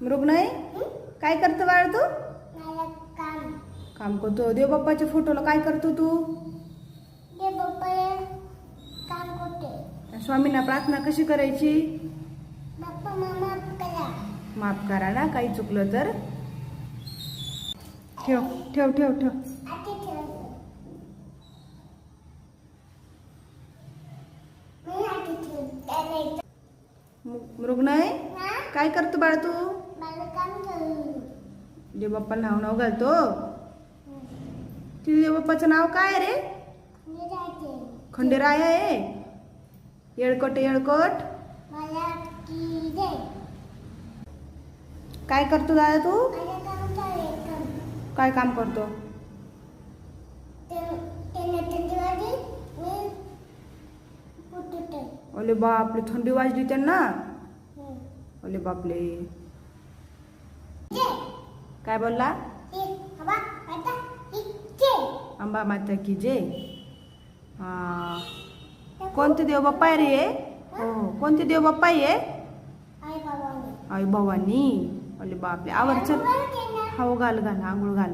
मृगनय? काय करतो बाळ तू? काम. काम करतो. देव बाप्पाच्या फोटोला काय करतो तू? स्वामींना प्रार्थना कशी करायची? माफ करा. ना काही चुकलं तर. ठेव ठेव ठेव ठेव. मृगनय काय करतो बाळ तू? देव बाप्पाला नाव नाव घालतो. तुझ्या देव बाप्पाचं नाव काय रे? खंडेराय आहे. येळकोट येळकोट. काय करतो दादा तू? काय काम करतो? ओले बापले थंडी वाजली त्यांना. ओले बापले. काय बोलला? अंबा माता की? हा. कोणते देव बाप्पा आहे रे हो? कोणते देव बाप्पा आहे आई भवानी ओले बापले आवर चल हो घाल घाल आंघोळ घाल.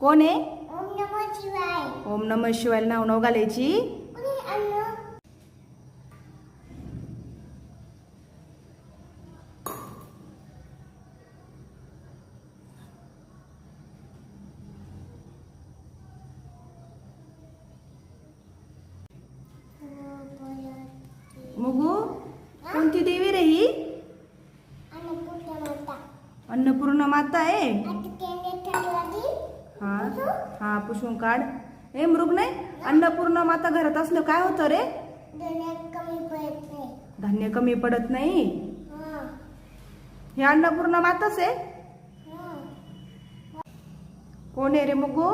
कोण आहे ओम नमः शिवाय. ओम नम शिवायला नाव नाव घालायची कुणी अन्न मुगू कोणती देवी रे ही अन्न कुठल्या माता अन्नपूर्ण माता आहे हा? हा पुसून काढ हे मृग नाही अन्नपूर्ण माता घरात असलं काय होतं रे? धान्य कमी पडत नाही? हा अन्नपूर्ण माताच आहे? हा कोण आहे रे मुगू?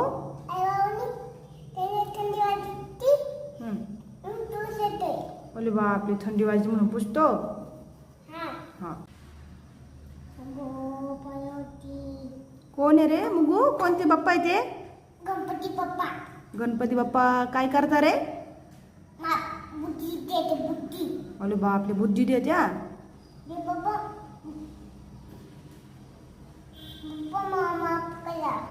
बोले बापरे थंडी वाजली म्हणून पुसतो हा हा गो पार्वती कोण आहे रे? मुगू कोणते बाप्पा आहे ते? गणपती बाप्पा. गणपती बाप्पा काय करता रे? मा बुद्धी देते बुद्धी. बोले बापले बुद्धी देत्या बाबा